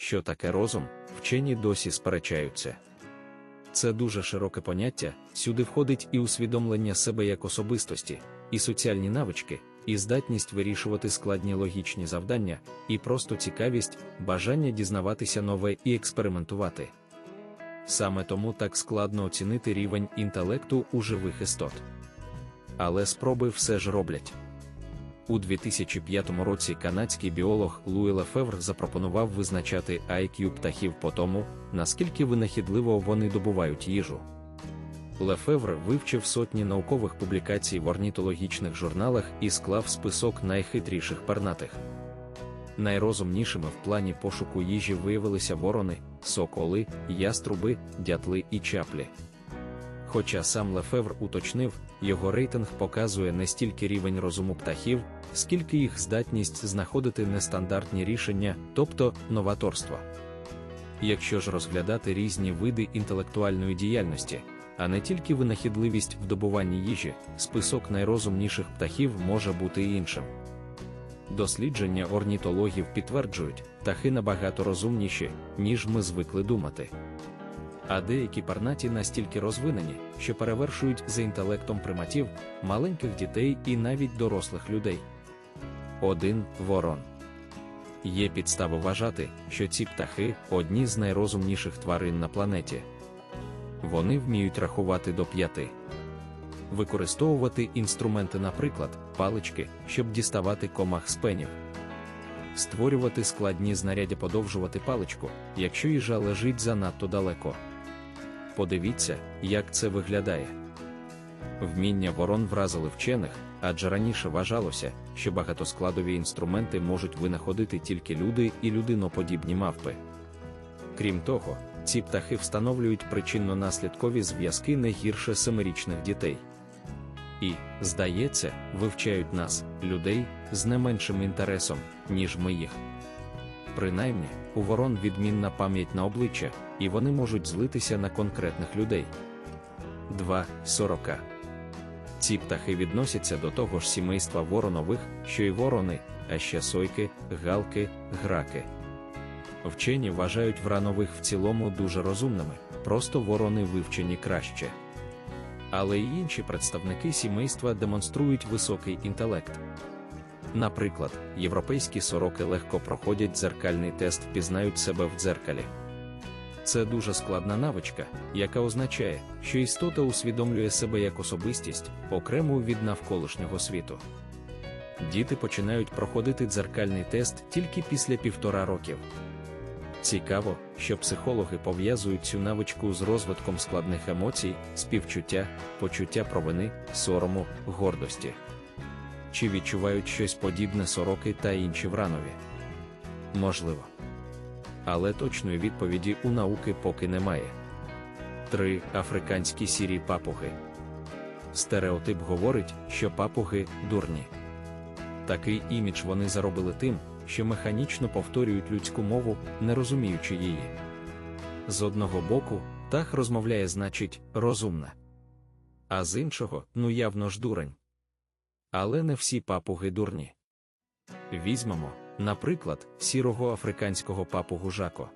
що таке розум, вчені досі сперечаються. Це дуже широке поняття, сюди входить і усвідомлення себе як особистості, і соціальні навички, і здатність вирішувати складні логічні завдання, і просто цікавість, бажання дізнаватися нове і експериментувати. Саме тому так складно оцінити рівень інтелекту у живих істот. Але спроби все ж роблять. У 2005 році канадський біолог Луї Лефевр запропонував визначати IQ птахів по тому, наскільки винахідливо вони добувають їжу. Лефевр вивчив сотні наукових публікацій в орнітологічних журналах і склав список найхитріших пернатих. Найрозумнішими в плані пошуку їжі виявилися ворони, соколи, яструби, дятли і чаплі. Хоча сам Лефевр уточнив, його рейтинг показує не стільки рівень розуму птахів, скільки їх здатність знаходити нестандартні рішення, тобто новаторство. Якщо ж розглядати різні види інтелектуальної діяльності, а не тільки винахідливість в добуванні їжі, список найрозумніших птахів може бути іншим. Дослідження орнітологів підтверджують, птахи набагато розумніші, ніж ми звикли думати. А деякі парнаті настільки розвинені, що перевершують за інтелектом приматів, маленьких дітей і навіть дорослих людей. 1. Ворон. Є підстави вважати, що ці птахи одні з найрозумніших тварин на планеті. Вони вміють рахувати до п'яти. Використовувати інструменти, наприклад, палички, щоб діставати комах з пенів. Створювати складні знаряддя подовжувати паличку, якщо їжа лежить занадто далеко. Подивіться, як це виглядає. Вміння ворон вразили вчених, адже раніше вважалося, що багатоскладові інструменти можуть винаходити тільки люди і людиноподібні мавпи. Крім того, ці птахи встановлюють причинно-наслідкові зв'язки не гірше семирічних дітей. І, здається, вивчають нас, людей, з не меншим інтересом, ніж ми їх. Принаймні, у ворон відмінна пам'ять на обличчя, і вони можуть злитися на конкретних людей. 2. Сорока. Ці птахи відносяться до того ж сімейства воронових, що й ворони, а ще сойки, галки, граки. Вчені вважають вранових в цілому дуже розумними, просто ворони вивчені краще. Але й інші представники сімейства демонструють високий інтелект. Наприклад, європейські сороки легко проходять дзеркальний тест, впізнають себе в дзеркалі. Це дуже складна навичка, яка означає, що істота усвідомлює себе як особистість, окрему від навколишнього світу. Діти починають проходити дзеркальний тест тільки після півтора років. Цікаво, що психологи пов'язують цю навичку з розвитком складних емоцій, співчуття, почуття провини, сорому, гордості. Чи відчувають щось подібне сороки та інші вранові? Можливо. Але точної відповіді у науки поки немає. 3. Африканські сірі папуги. Стереотип говорить, що папуги дурні. Такий імідж вони заробили тим, що механічно повторюють людську мову, не розуміючи її. З одного боку, птах розмовляє, значить, розумна. А з іншого, ну явно ж дурень. Але не всі папуги дурні. Візьмемо, наприклад, сірого африканського папугу жако.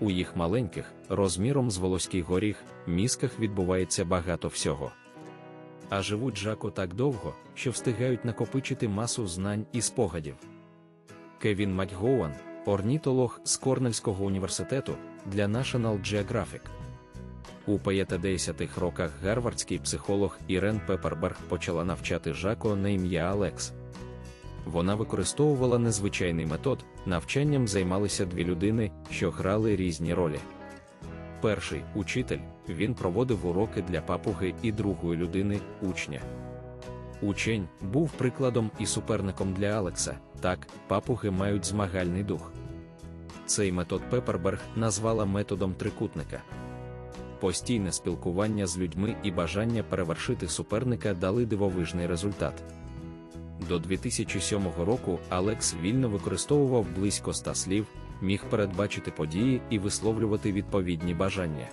У їх маленьких, розміром з волоський горіх, мізках відбувається багато всього. А живуть жако так довго, що встигають накопичити масу знань і спогадів. Кевін Макгоуан, орнітолог з Корнельського університету для National Geographic. У 50-х роках гарвардський психолог Ірен Пепперберг почала навчати Жако на ім'я Алекс. Вона використовувала незвичайний метод, навчанням займалися дві людини, що грали різні ролі. Перший учитель він проводив уроки для папуги і другої людини учня. Учень був прикладом і суперником для Алекса. Так, папуги мають змагальний дух. Цей метод Пепперберг назвала методом трикутника. Постійне спілкування з людьми і бажання перевершити суперника дали дивовижний результат. До 2007 року Алекс вільно використовував близько ста слів, міг передбачити події і висловлювати відповідні бажання.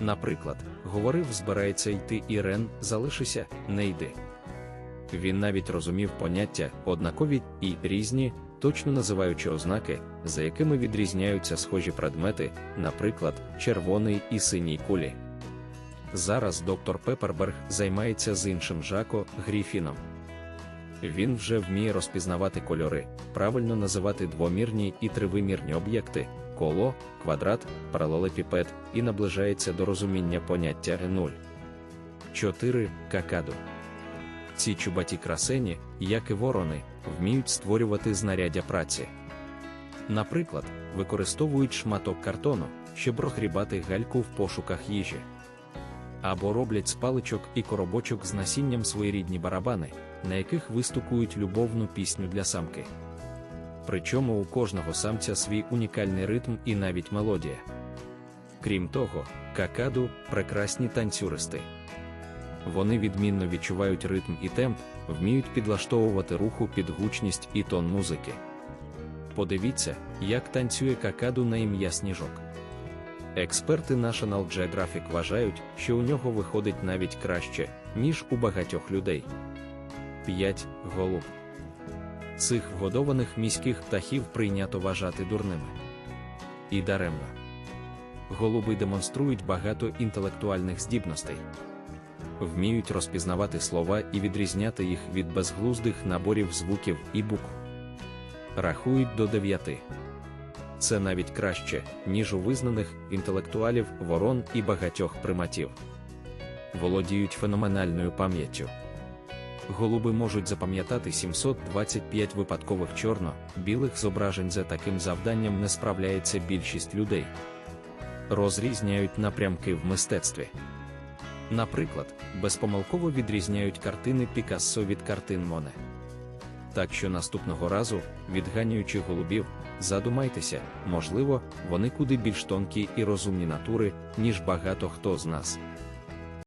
Наприклад, говорив, збирається йти Ірен, залишися, не йди. Він навіть розумів поняття однакові і різні, точно називаючи ознаки, за якими відрізняються схожі предмети, наприклад, червоний і синій кулі. Зараз доктор Пепперберг займається з іншим Жако Гріфіном. Він вже вміє розпізнавати кольори, правильно називати двомірні і тривимірні об'єкти, коло, квадрат, паралелепіпед і наближається до розуміння поняття 0. 4. Какаду. Ці чубаті красені, як і ворони, вміють створювати знаряддя праці. Наприклад, використовують шматок картону, щоб розгрібати гальку в пошуках їжі. Або роблять з паличок і коробочок з насінням своєрідні барабани, на яких вистукують любовну пісню для самки. Причому у кожного самця свій унікальний ритм і навіть мелодія. Крім того, какаду прекрасні танцюристи. Вони відмінно відчувають ритм і темп, вміють підлаштовувати руху під гучність і тон музики. Подивіться, як танцює какаду на ім'я сніжок. Експерти National Geographic вважають, що у нього виходить навіть краще, ніж у багатьох людей. 5. Голуб. Цих вгодованих міських птахів прийнято вважати дурними. І даремно. Голуби демонструють багато інтелектуальних здібностей. Вміють розпізнавати слова і відрізняти їх від безглуздих наборів звуків і букв. Рахують до дев'яти. Це навіть краще, ніж у визнаних інтелектуалів ворон і багатьох приматів. Володіють феноменальною пам'яттю. Голуби можуть запам'ятати 725 випадкових чорно-білих зображень за таким завданням не справляється більшість людей. Розрізняють напрямки в мистецтві. Наприклад, безпомилково відрізняють картини Пікассо від картин Моне. Так що наступного разу, відганяючи голубів, задумайтеся, можливо, вони куди більш тонкі і розумні натури, ніж багато хто з нас.